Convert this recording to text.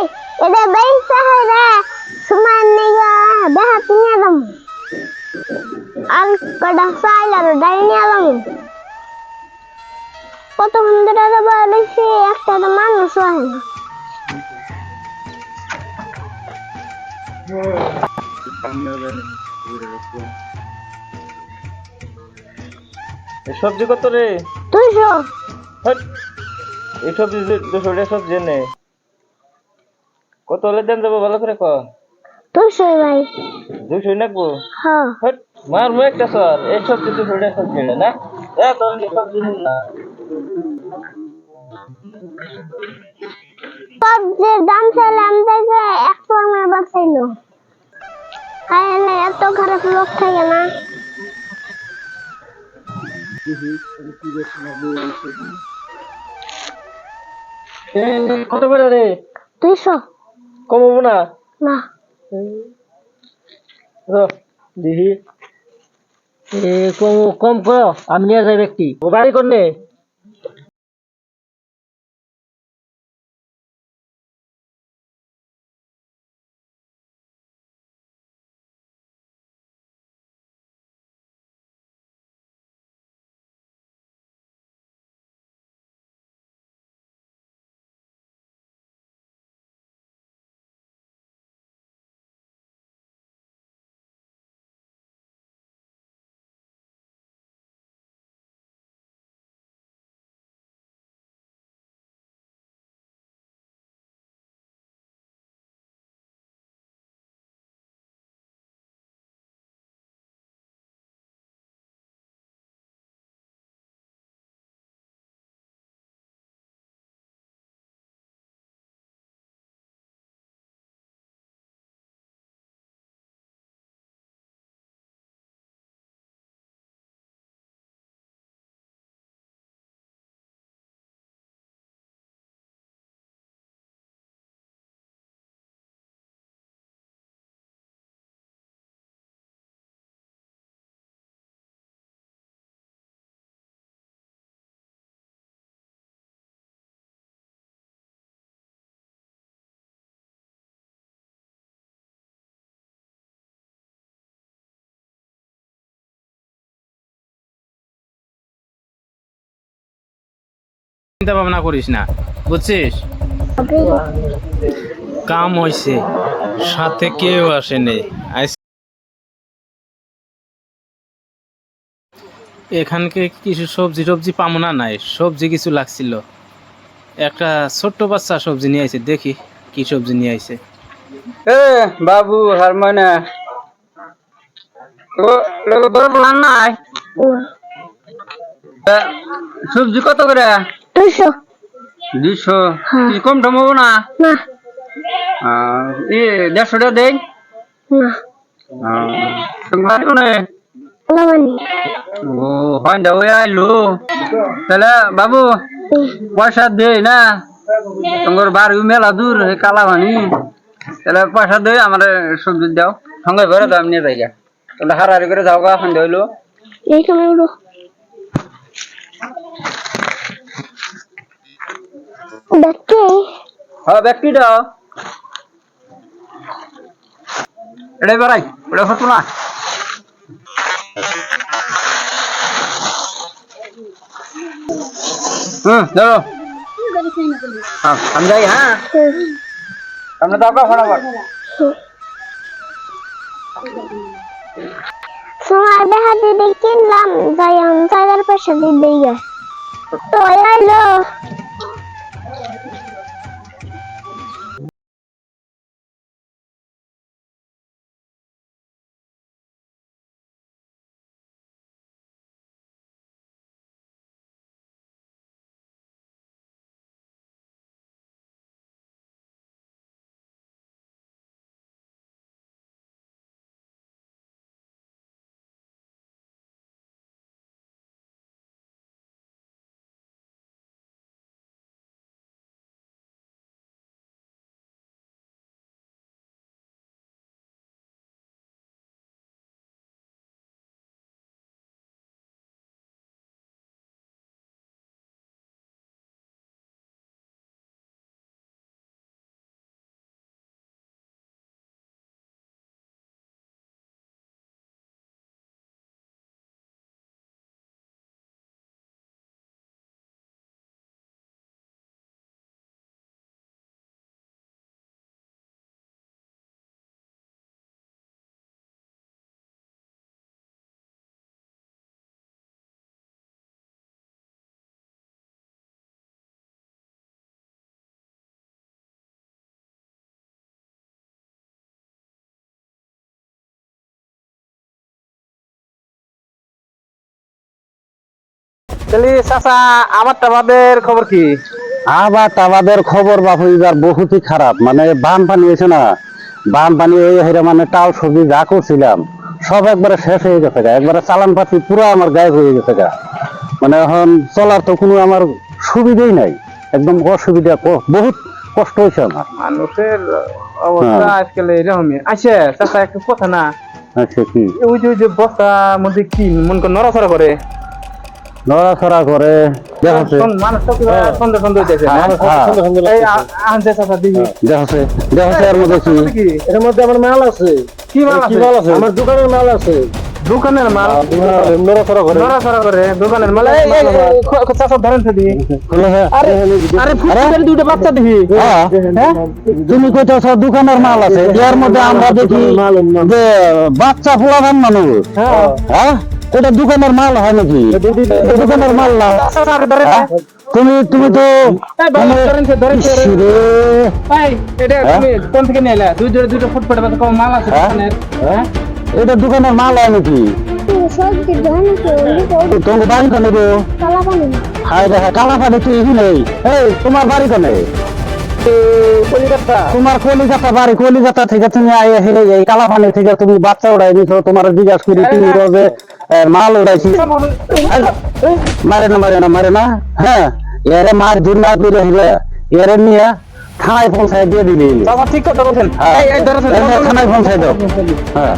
ভাই এটা বেইসা হইরা সুমান নিগা বেহাত নিয়ে দাম আর কটা চাইল আর ডাই নিয়ে দাম কতক্ষণ ধরে যাব দেখছি একটা তো মানুষ হয় না। সবজি কত রে? দুশো হট এই সবজি দুশো সবজি নে। কত হলে দেন যাব ভালো করে দুশো ভাই। দুশো নাকবো? হ্যাঁ। মারবো একটা সর এই সবজি দুশো টাকা সবজি নে? সবজির দাম বাঁচাইলো এত খারাপ লোক থাকে না। কত করে রে? দুইশো। কমাবো না? না। দেখি। এ কম কম করো আমি নিয়ে যাই ব্যক্তি। ও বাড়ি করলে চিন্তা ভাবনা করিস না বুঝছিস? কাম হয়েছে সাথে কেউ আসেনি এখানকে কিছু সবজি টবজি পাবো না নাই সবজি কিছু লাগছিল। একটা ছোট্ট বাচ্চা সবজি নিয়ে আইছে দেখি কি সবজি নিয়ে আইছে। এ বাবু হারমোনা ও লোক বড় প্লান নাই সবজি কত করে? দুশো হ্যাঁ। কম দাম হব না? না। দেড়শো টাকা না। লামানি ও হয় দা ওই আইলো। তাহলে বাবু পয়সা দেই না? তোমার বাড়ি মেলা দূর এই কালাবানি তাহলে পয়সা দেই আমার সবজি দাও। সঙ্গে ভরে দাও আমি নিয়ে যাই। তাহলে হারাহারি করে যাও গা এখন হইল। এইখানে উঠো। দেখি হ্যাঁ ব্যক্তি দাও এটাই বেড়াই ওটা হতো না। হুম ধরো। হ্যাঁ আমি যাই হ্যাঁ। সামনে দাও ফটাফট। তোমার দেখা দিদি কিনলাম যাই আমি তাদের দিয়ে দিয়ে তো আইলো Thank you. তাহলে চাচা আমার টাবাদের খবর কি? আবার টাবাদের খবর বাপু এবার বহুতই খারাপ। মানে বান পানি না? বান পানি এই হেরে মানে টাল সবজি যা করছিলাম সব একবারে শেষ হয়ে গেছে গা। একবারে চালান পাতি পুরো আমার গায়েব হয়ে গেছে গা। মানে এখন চলার তো কোনো আমার সুবিধাই নাই। একদম অসুবিধা বহুত কষ্ট হয়েছে আমার। মানুষের অবস্থা হ্যাঁ। আজকাল এরকমই। আছে চাচা একটা কথা না। আচ্ছা কি? ওই যে ওই যে বস্তার মধ্যে কি মন করে নড়াচড়া করে? নড়াচড়া করে? হ্যাঁ। এর মধ্যে কি এর মধ্যে আমার মাল আছে কি মাল আছে মাল আছে আমার দোকানের মাল আছে দোকানের মাল নড়াচড়া করে নড়াচড়া করে দোকানের মাল এই, এই, এই, খ- খ- চাচা ধরেন তো দিবি আরে আরে ফুটবলের দুটো বাচ্চা দিবি হ্যাঁ, হ্যাঁ? তুমি কইতেছ দোকানের মাল আছে এর মধ্যে আমরা দেখি যে বাচ্চা ফোলাবান মানুষ হ্যাঁ এটা দোকানের মাল হয় নাকি? দোকানের মাল। না? তুমি তুমি তো এটা? কোন থেকে নিয়ে দুই জোড়া দুটো ফুটফুটে মাল আছে? দোকানের? এটা দোকানের মাল হয় নাকি? তোমার বাড়ি কোনে গো হায় দেখা কালা পানি তুই নেই। এই তোমার বাড়ি কোনে? কলিকাতা। তোমার কলিকাতা বাড়ি কলিকাতা থেকে তুমি আই হেরে এই কালা পানি থেকে তুমি বাচ্চা উড়াই নিছো তোমার জিজ্ঞাসা করি তুমি রোজে মাল উড়াইছি। মারে না মারে না মারে না। হ্যাঁ এরে মার দূর না দূর হইলে এরে নিয়ে থানায় পৌঁছায় দিয়ে দিলি ঠিক কথা বলছেন। হ্যাঁ থানায় পৌঁছায় দাও। হ্যাঁ।